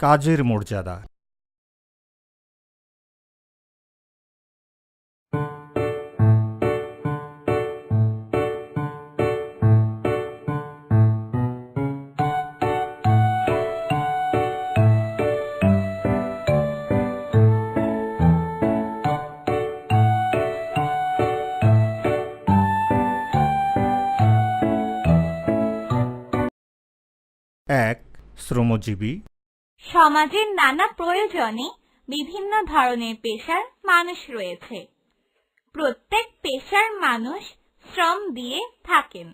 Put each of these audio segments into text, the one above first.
কাজের মর্যাদা। এক শ্রমজীবী সমাজের নানা প্রয়োজনে বিভিন্ন ধরনের পেশার মানুষ রয়েছে। প্রত্যেক পেশার মানুষ শ্রম দিয়ে থাকেন।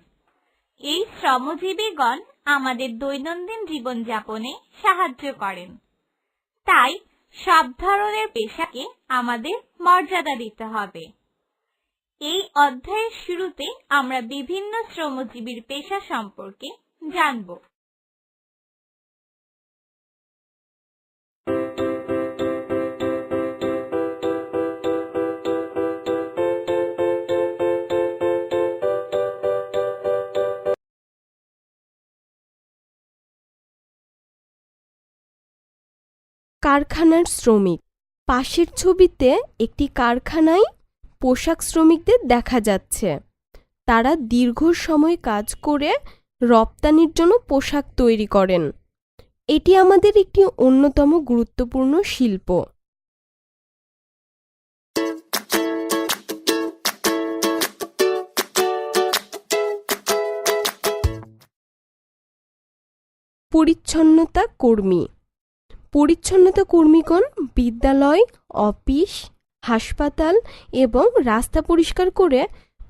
এই শ্রমজীবীগণ আমাদের দৈনন্দিন জীবনযাপনে সাহায্য করেন। তাই সব ধরনের পেশাকে আমাদের মর্যাদা দিতে হবে। এই অধ্যায়ের শুরুতে আমরা বিভিন্ন শ্রমজীবীর পেশা সম্পর্কে জানব। কারখানার শ্রমিক। পাশের ছবিতে একটি কারখানায় পোশাক শ্রমিকদের দেখা যাচ্ছে। তারা দীর্ঘ সময় কাজ করে রপ্তানির জন্য পোশাক তৈরি করেন। এটি আমাদের একটি অন্যতম গুরুত্বপূর্ণ শিল্প। পরিচ্ছন্নতা কর্মী পরিচ্ছন্নতা কর্মীগণ বিদ্যালয়, অফিস, হাসপাতাল এবং রাস্তা পরিষ্কার করে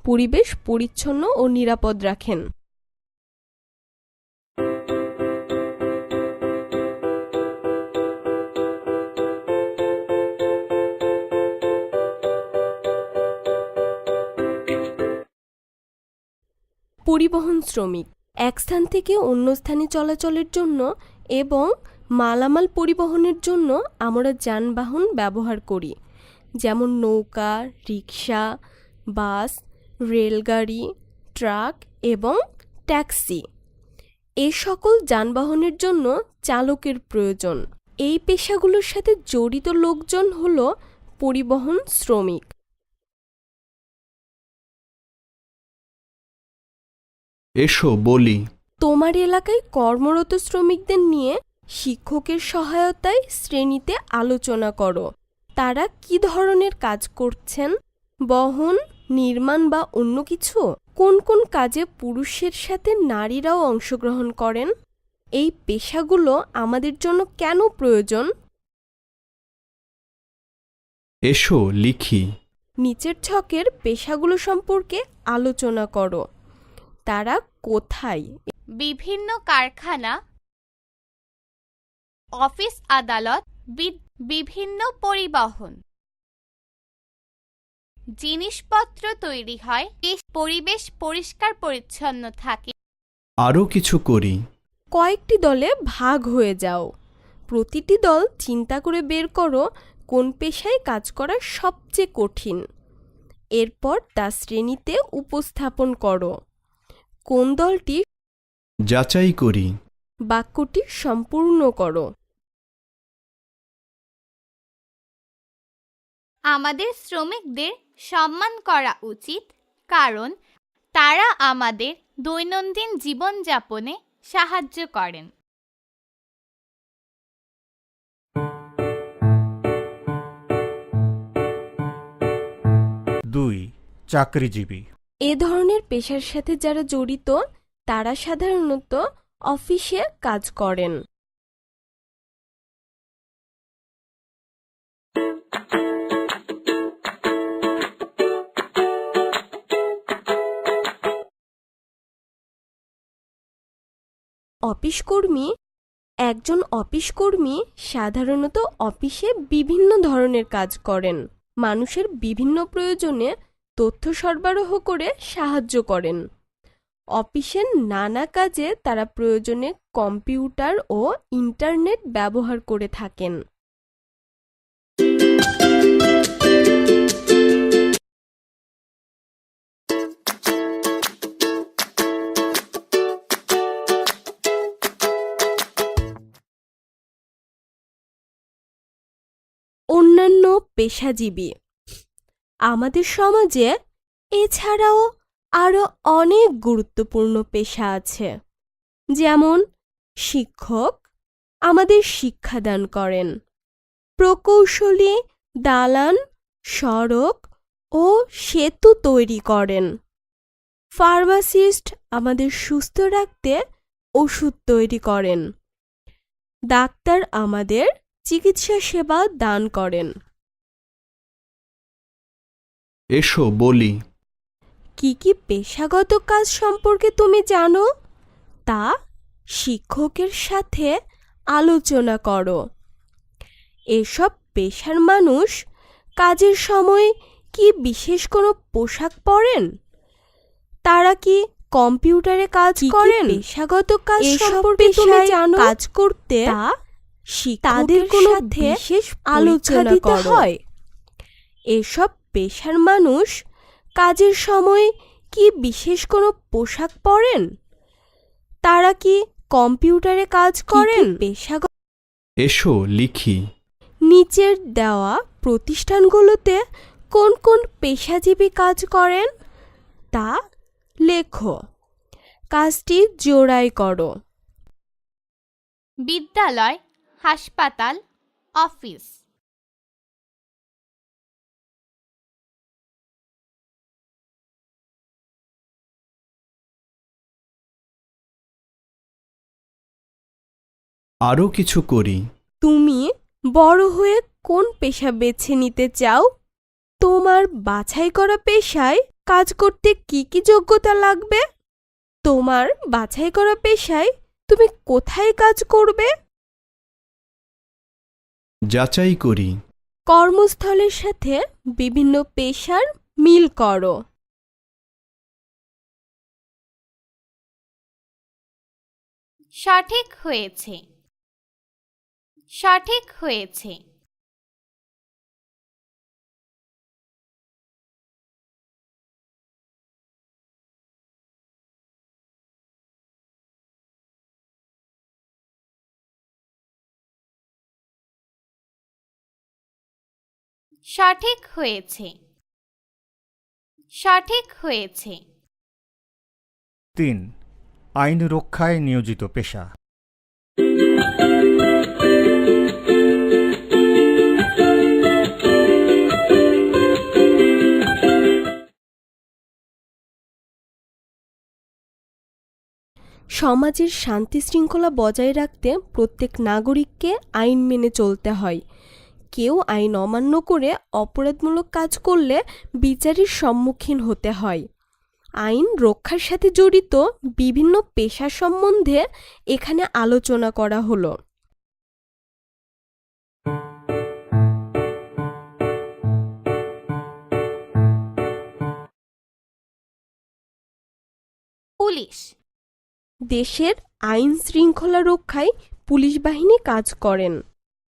পরিবেশ পরিচ্ছন্ন ও নিরাপদ রাখেন। পরিবহন শ্রমিক, এক স্থান থেকে অন্য স্থানে চলাচলের জন্য এবং মালামাল পরিবহনের জন্য আমরা যানবাহন ব্যবহার করি যেমন নৌকা রিক্সা বাস রেলগাড়ি ট্রাক এবং ট্যাক্সি। এ সকল যানবাহনের জন্য চালকের প্রয়োজন। এই পেশাগুলোর সাথে জড়িত লোকজন হল পরিবহন শ্রমিক। এসো বলি। তোমার এলাকায় কর্মরত শ্রমিকদের নিয়ে শিক্ষকের সহায়তায় শ্রেণীতে আলোচনা করো। তারা কি ধরনের কাজ করছেন? বহন নির্মাণ বা অন্য কিছু? কোন কোন কাজে পুরুষের সাথে নারীরাও অংশগ্রহণ করেন? এই পেশাগুলো আমাদের জন্য কেন প্রয়োজন? এসো লিখি। নিচের ছকের পেশাগুলো সম্পর্কে আলোচনা করো। তারা কোথায়? বিভিন্ন কারখানা অফিস আদালত বি- বিভিন্ন পরিবহন। জিনিসপত্র তৈরি হয় পরিবেশ পরিষ্কার পরিচ্ছন্ন থাকে। আরও কিছু করি। কয়েকটি দলে ভাগ হয়ে যাও। প্রতিটি দল চিন্তা করে বের করো কোন পেশায় কাজ করা সবচেয়ে কঠিন। এরপর তা শ্রেণীতে উপস্থাপন করো। কোন দলটি যাচাই করি। বাক্যটি সম্পূর্ণ করো। আমাদের শ্রমিকদের সম্মান করা উচিত কারণ তারা আমাদের দৈনন্দিন জীবনযাপনে সাহায্য করেন। দুই চাকরিজীবী। এ ধরনের পেশার সাথে যারা জড়িত তারা সাধারণত অফিসে কাজ করেন। অফিস কর্মী একজন অফিস কর্মী সাধারণত অফিসে বিভিন্ন ধরনের কাজ করেন। মানুষের বিভিন্ন প্রয়োজনে তথ্য সরবরাহ করে সাহায্য করেন। অফিসের নানা কাজে তারা প্রয়োজনে কম্পিউটার ও ইন্টারনেট ব্যবহার করে থাকেন। পেশাজীবী। আমাদের সমাজে এছাড়াও আরও অনেক গুরুত্বপূর্ণ পেশা আছে। যেমন শিক্ষক আমাদের শিক্ষাদান করেন। প্রকৌশলী দালান, সড়ক ও সেতু তৈরি করেন। ফার্মাসিস্ট আমাদের সুস্থ রাখতে ওষুধ তৈরি করেন। ডাক্তার আমাদের চিকিৎসা সেবা দান করেন। এসো বলি। কি কি পেশাগত কাজ সম্পর্কে তুমি জানো? তা শিক্ষকের সাথে আলোচনা করো। এসব পেশার মানুষ কাজের সময় কি বিশেষ কোনো পোশাক পরেন? তারা কি কম্পিউটারে কাজ করেন? পেশাগত কাজ সম্পর্কে তুমি জানো? কাজ করতে তা তাদের কোনো বিশেষ আলোচনা দিতে হয়? এসব পেশার মানুষ কাজের সময় কি বিশেষ কোনো পোশাক পরেন? তারা কি কম্পিউটারে কাজ করেন? পেশাগত? এসো লিখি। নিচের দেওয়া প্রতিষ্ঠানগুলোতে কোন কোন পেশাজীবী কাজ করেন? তা লেখো। কাজটি জোড়াই করো। বিদ্যালয় হাসপাতাল অফিস। আরও কিছু করি। তুমি বড় হয়ে কোন পেশা বেছে নিতে চাও? তোমার বাছাই করা পেশায় কাজ করতে কি কি যোগ্যতা লাগবে? তোমার বাছাই করা পেশায় তুমি কোথায় কাজ করবে? যাচাই করি। কর্মস্থলের সাথে বিভিন্ন পেশার মিল করো। সঠিক হয়েছে। সঠিক হয়েছে। সঠিক হয়েছে। সঠিক হয়েছে। তিন আইন রক্ষায় নিয়োজিত পেশা। সমাজের শান্তি শৃঙ্খলা বজায় রাখতে প্রত্যেক নাগরিককে আইন মেনে চলতে হয়। কেউ আইন অমান্য করে অপরাধমূলক কাজ করলে বিচারের সম্মুখীন হতে হয়। আইন রক্ষার সাথে জড়িত বিভিন্ন পেশা সম্বন্ধে এখানে আলোচনা করা হলো। পুলিশ দেশের আইন শৃঙ্খলা রক্ষায় পুলিশ বাহিনী কাজ করেন।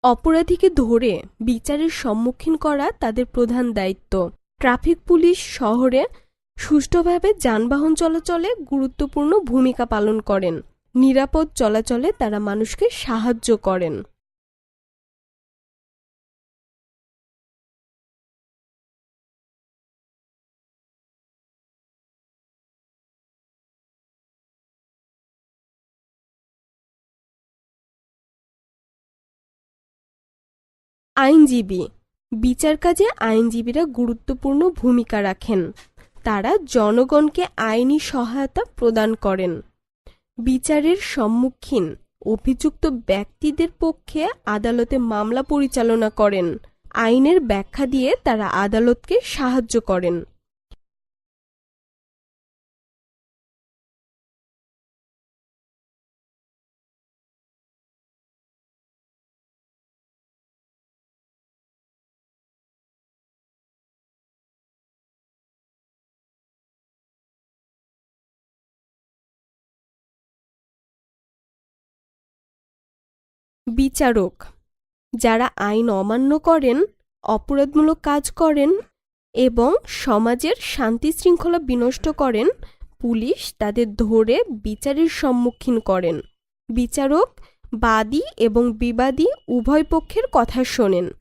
অপরাধীকে ধরে বিচারের সম্মুখীন করা তাদের প্রধান দায়িত্ব। ট্রাফিক পুলিশ শহরে সুষ্ঠুভাবে যানবাহন চলাচলে গুরুত্বপূর্ণ ভূমিকা পালন করেন। নিরাপদ চলাচলে তারা মানুষকে সাহায্য করেন। আইনজীবী। বিচার কাজে আইনজীবীরা গুরুত্বপূর্ণ ভূমিকা রাখেন। তারা জনগণকে আইনি সহায়তা প্রদান করেন। বিচারের সম্মুখীন অভিযুক্ত ব্যক্তিদের পক্ষে আদালতে মামলা পরিচালনা করেন। আইনের ব্যাখ্যা দিয়ে তারা আদালতকে সাহায্য করেন। বিচারক। যারা আইন অমান্য করেন, অপরাধমূলক কাজ করেন এবং সমাজের শান্তি শৃঙ্খলা বিনষ্ট করেন, পুলিশ তাদের ধরে বিচারের সম্মুখীন করেন। বিচারক বাদী এবং বিবাদী উভয় পক্ষের কথা শোনেন।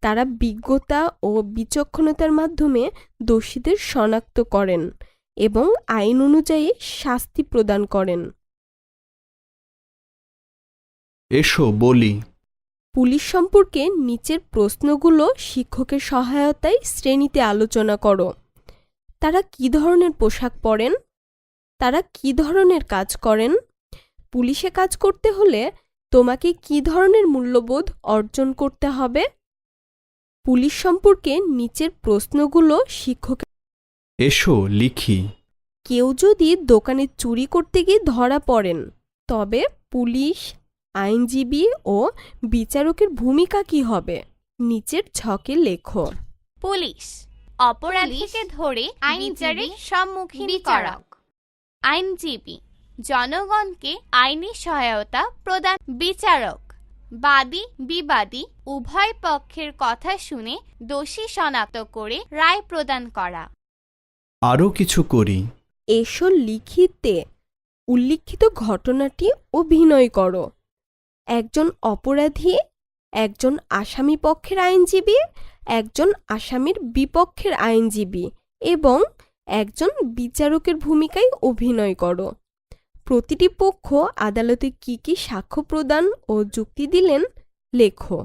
তারা বিজ্ঞতা ও বিচক্ষণতার মাধ্যমে দোষীদের শনাক্ত করেন এবং আইন অনুযায়ী শাস্তি প্রদান করেন। এসো বলি। পুলিশ সম্পর্কে নিচের প্রশ্নগুলো শিক্ষকের সহায়তায় শ্রেণীতে আলোচনা করো। তারা কি ধরনের পোশাক পরেন? তারা কি ধরনের কাজ করেন? পুলিশে কাজ করতে হলে তোমাকে কি ধরনের মূল্যবোধ অর্জন করতে হবে? পুলিশ সম্পর্কে নিচের প্রশ্নগুলো শিক্ষক এসো লিখি। কেউ যদি দোকানে চুরি করতে গিয়ে ধরা পড়েন তবে পুলিশ আইনজীবী ও বিচারকের ভূমিকা কি হবে? নিচের ছকে লেখো। পুলিশ। অপরাধীকে ধরে আইনজীবী, বিচারের সম্মুখীন করা। বিচারক। আইনজীবী। জনগণকে আইনি সহায়তা প্রদান। বিচারক। বাদী বিবাদী উভয় পক্ষের কথা শুনে দোষী শনাক্ত করে রায় প্রদান করা। আরও কিছু করি। এসো লিখিতে। উল্লিখিত ঘটনাটি অভিনয় করো। একজন অপরাধী একজন আসামি পক্ষের আইনজীবী একজন আসামির বিপক্ষের আইনজীবী এবং একজন বিচারকের ভূমিকায় অভিনয় করো। প্রতিটি পক্ষ আদালতে কি কি সাক্ষ্য প্রদান ও যুক্তি দিলেন লেখো।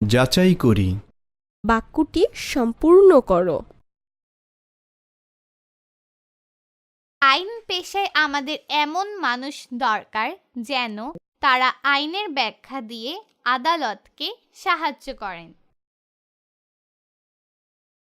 যাচাই করি। বাক্যটি সম্পূর্ণ করো। আইন পেশায় আমাদের এমন মানুষ দরকার যেন তারা আইনের ব্যাখ্যা দিয়ে আদালতকে সাহায্য করেন।